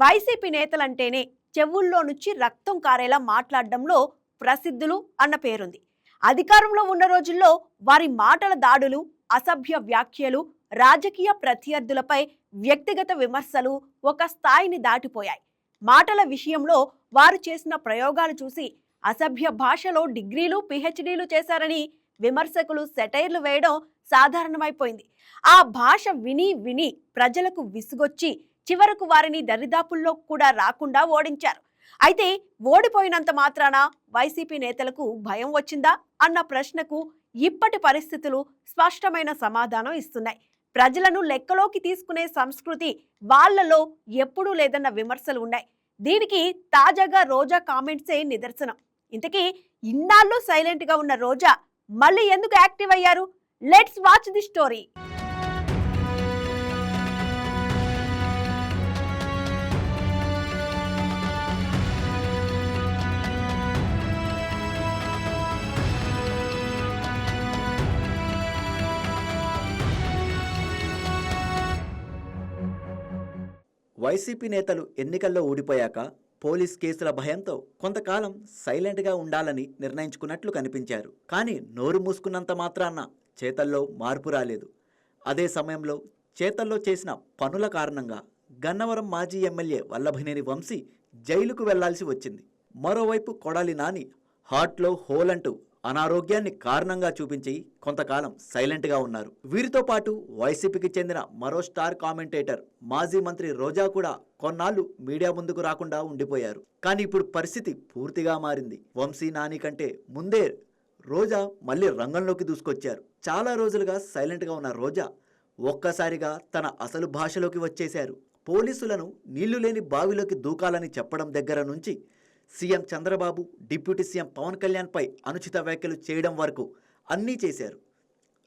YCP నేతలంటేనే చెవుల్లో నుంచి రక్తం కారేలా మాట్లాడడంలో ప్రసిద్ధులు అన్న పేరుంది. అధికారంలో ఉన్న రోజుల్లో వారి మాటల దాడులు అసభ్య వ్యాఖ్యలు రాజకీయ ప్రత్యర్థులపై వ్యక్తిగత విమర్శలు ఒక స్థాయిని దాటిపోయాయి. మాటల విషయంలో వారు చేసిన ప్రయోగాలు చూసి అసభ్య భాషలో డిగ్రీలు పిహెచ్డీలు చేశారని విమర్శకులు సెటైర్లు వేయడం సాధారణమైపోయింది. ఆ భాష విని విని ప్రజలకు విసుగొచ్చి చివరకు వారిని దరిదాపుల్లో కూడా రాకుండా ఓడించారు. అయితే ఓడిపోయినంత మాత్రాన వైసీపీ నేతలకు భయం వచ్చిందా అన్న ప్రశ్నకు ఇప్పటి పరిస్థితులు స్పష్టమైన సమాధానం ఇస్తున్నాయి. ప్రజలను లెక్కలోకి తీసుకునే సంస్కృతి వాళ్ళలో ఎప్పుడూ లేదన్న విమర్శలు ఉన్నాయి. దీనికి తాజాగా రోజా కామెంట్సే నిదర్శనం. ఇంతకీ ఇన్నాళ్ళు సైలెంట్గా ఉన్న రోజా మళ్ళీ ఎందుకు యాక్టివ్ అయ్యారు? Let's watch the story. YCP నేతలు ఎన్నికల్లో ఓడిపోయాక పోలీస్ కేసుల భయంతో కొంతకాలం సైలెంట్గా ఉండాలని నిర్ణయించుకున్నట్లు కనిపించారు. కానీ నోరు మూసుకున్నంత మాత్రాన చేతల్లో మార్పు రాలేదు. అదే సమయంలో చేతల్లో చేసిన పనుల కారణంగా గన్నవరం మాజీ ఎమ్మెల్యే వల్లభనేని వంశీ జైలుకు వెళ్ళాల్సి వచ్చింది. మరోవైపు కొడాలి నాని హార్ట్లో హోల్ అంటూ అనారోగ్యాన్ని కారణంగా చూపించి కొంతకాలం సైలెంట్గా ఉన్నారు. వీరితో పాటు వైసీపీకి చెందిన మరో స్టార్ కామెంటేటర్ మాజీ మంత్రి రోజా కూడా కొన్నాళ్ళు మీడియా ముందుకు రాకుండా ఉండిపోయారు. కానీ ఇప్పుడు పరిస్థితి పూర్తిగా మారింది. వంశీ నాని కంటే ముందే రోజా మళ్ళీ రంగంలోకి దూసుకొచ్చారు. చాలా రోజులుగా సైలెంట్గా ఉన్న రోజా ఒక్కసారిగా తన అసలు భాషలోకి వచ్చేశారు. పోలీసులను నీళ్ళు లేని బావిలోకి దూకాలని చెప్పడం దగ్గర నుంచి CM Chandrababu deputy CM Pawan కళ్యాణ్పై అనుచిత వ్యాఖ్యలు చేయడం వరకు అన్నీ చేశారు.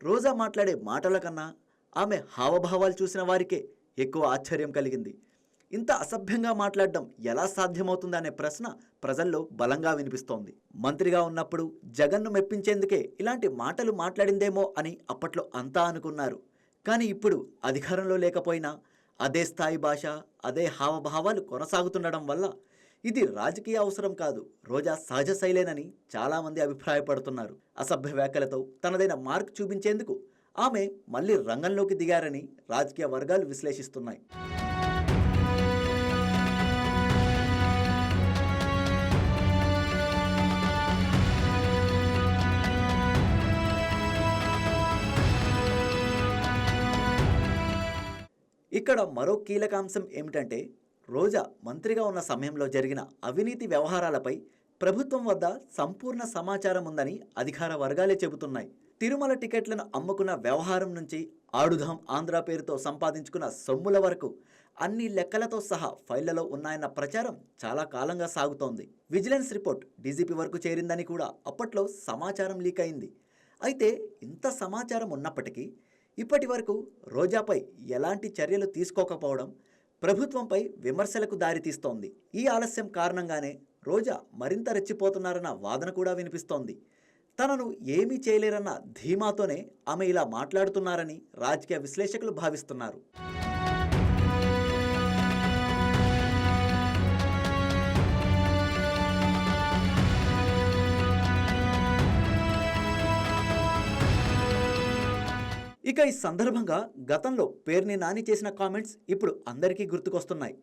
రోజా మాట్లాడే మాటల కన్నా ఆమె హావభావాలు చూసిన వారికే ఎక్కువ ఆశ్చర్యం కలిగింది. ఇంత అసభ్యంగా మాట్లాడడం ఎలా సాధ్యమవుతుందనే ప్రశ్న ప్రజల్లో బలంగా వినిపిస్తోంది. మంత్రిగా ఉన్నప్పుడు జగన్ను మెప్పించేందుకే ఇలాంటి మాటలు మాట్లాడిందేమో అని అప్పట్లో అంతా అనుకున్నారు. కానీ ఇప్పుడు అధికారంలో లేకపోయినా అదే స్థాయి భాష అదే హావభావాలు కొనసాగుతుండడం వల్ల ఇది రాజకీయ అవసరం కాదు. రోజా సహజ శైలేనని చాలామంది అభిప్రాయపడుతున్నారు. అసభ్య వ్యాఖ్యలతో తనదైన మార్క్ చూపించేందుకు ఆమె మళ్ళీ రంగంలోకి దిగారని రాజకీయ వర్గాలు విశ్లేషిస్తున్నాయి. ఇక్కడ మరో కీలక అంశం ఏమిటంటే రోజా మంత్రిగా ఉన్న సమయంలో జరిగిన అవినీతి వ్యవహారాలపై ప్రభుత్వం వద్ద సంపూర్ణ సమాచారం ఉందని అధికార వర్గాలే చెబుతున్నాయి. తిరుమల టికెట్లను అమ్ముకున్న వ్యవహారం నుంచి ఆడుధాం ఆంధ్ర పేరుతో సంపాదించుకున్న సొమ్ముల వరకు అన్ని లెక్కలతో సహా ఫైళ్ళలో ఉన్నాయన్న ప్రచారం చాలా కాలంగా సాగుతోంది. విజిలెన్స్ రిపోర్ట్ డీజీపీ వరకు చేరిందని కూడా అప్పట్లో సమాచారం లీక్ అయింది. అయితే ఇంత సమాచారం ఉన్నప్పటికీ ఇప్పటి వరకు రోజాపై ఎలాంటి చర్యలు తీసుకోకపోవడం ప్రభుత్వంపై విమర్శలకు దారితీస్తోంది ఈ ఆలస్యం కారణంగానే రోజా మరింత రెచ్చిపోతున్నారన్న వాదన కూడా వినిపిస్తోంది. తనను ఏమీ చేయలేరన్న ధీమాతోనే ఆమె ఇలా మాట్లాడుతున్నారని రాజకీయ విశ్లేషకులు భావిస్తున్నారు. ఇక ఈ సందర్భంగా గతంలో పేర్ని నాని చేసిన కామెంట్స్ ఇప్పుడు అందరికీ గుర్తుకొస్తున్నాయి.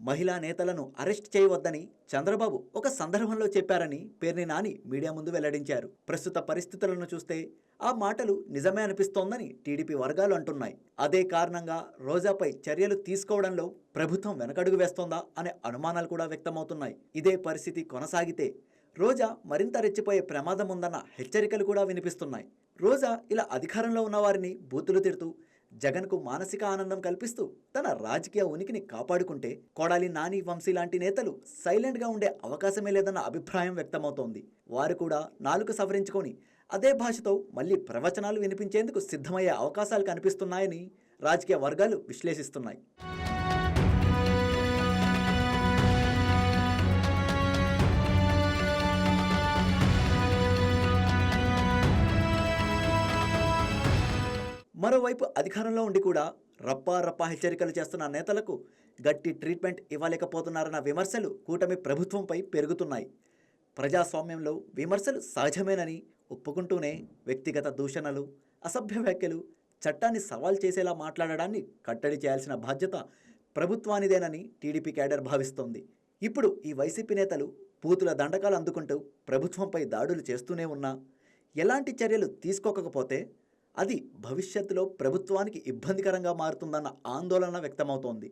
మహిళా నేతలను అరెస్ట్ చేయవద్దని చంద్రబాబు ఒక సందర్భంలో చెప్పారని పేర్ని నాని మీడియా ముందు వెల్లడించారు. ప్రస్తుత పరిస్థితులను చూస్తే ఆ మాటలు నిజమే అనిపిస్తోందని టీడీపీ వర్గాలు అంటున్నాయి. అదే కారణంగా రోజాపై చర్యలు తీసుకోవడంలో ప్రభుత్వం వెనకడుగు వేస్తోందా అనే అనుమానాలు కూడా వ్యక్తమవుతున్నాయి. ఇదే పరిస్థితి కొనసాగితే రోజా మరింత రెచ్చిపోయే ప్రమాదం ఉందన్న హెచ్చరికలు కూడా వినిపిస్తున్నాయి. రోజా ఇలా అధికారంలో ఉన్న వారిని బూతులు తిడుతూ జగన్కు మానసిక ఆనందం కల్పిస్తూ తన రాజకీయ ఉనికిని కాపాడుకుంటే కొడాలి నాని వంశీ లాంటి నేతలు సైలెంట్గా ఉండే అవకాశమే లేదన్న అభిప్రాయం వ్యక్తమవుతోంది. వారు కూడా నాలుక సవరించుకొని అదే భాషతో మళ్ళీ ప్రవచనాలు వినిపించేందుకు సిద్ధమయ్యే అవకాశాలు కనిపిస్తున్నాయని రాజకీయ వర్గాలు విశ్లేషిస్తున్నాయి. మరోవైపు అధికారంలో ఉండి కూడా రప్పా రప్పా హెచ్చరికలు చేస్తున్న నేతలకు గట్టి ట్రీట్మెంట్ ఇవ్వలేకపోతున్నారన్న విమర్శలు కూటమి ప్రభుత్వంపై పెరుగుతున్నాయి. ప్రజాస్వామ్యంలో విమర్శలు సహజమేనని ఒప్పుకుంటూనే వ్యక్తిగత దూషణలు అసభ్య వ్యాఖ్యలు చట్టాన్ని సవాల్ చేసేలా మాట్లాడడాన్ని కట్టడి చేయాల్సిన బాధ్యత ప్రభుత్వానిదేనని టీడీపీ క్యాడర్ భావిస్తోంది. ఇప్పుడు ఈ వైసీపీ నేతలు పూతుల దండకాలు అందుకుంటూ ప్రభుత్వంపై దాడులు చేస్తూనే ఉన్నా ఎలాంటి చర్యలు తీసుకోకపోతే అది భవిష్యత్తులో ప్రభుత్వానికి ఇబ్బందికరంగా మారుతుందన్న ఆందోళన వ్యక్తమవుతోంది.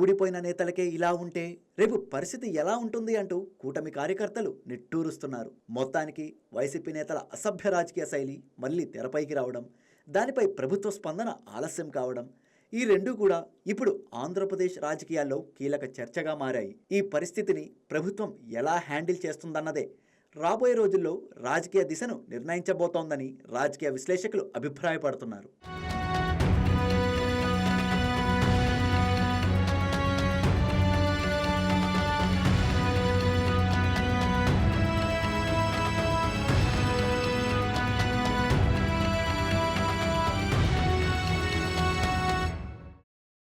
ఊడిపోయిన నేతలకే ఇలా ఉంటే రేపు పరిస్థితి ఎలా ఉంటుంది అంటూ కూటమి కార్యకర్తలు నిట్టూరుస్తున్నారు. మొత్తానికి వైసీపీ నేతల అసభ్య రాజకీయ శైలి మళ్ళీ తెరపైకి రావడం దానిపై ప్రభుత్వ స్పందన ఆలస్యం కావడం ఈ రెండు కూడా ఇప్పుడు ఆంధ్రప్రదేశ్ రాజకీయాల్లో కీలక చర్చగా మారాయి. ఈ పరిస్థితిని ప్రభుత్వం ఎలా హ్యాండిల్ చేస్తుందన్నదే రాబోయే రోజుల్లో రాజకీయ దిశను నిర్ణయించబోతోందని రాజకీయ విశ్లేషకులు అభిప్రాయపడుతున్నారు.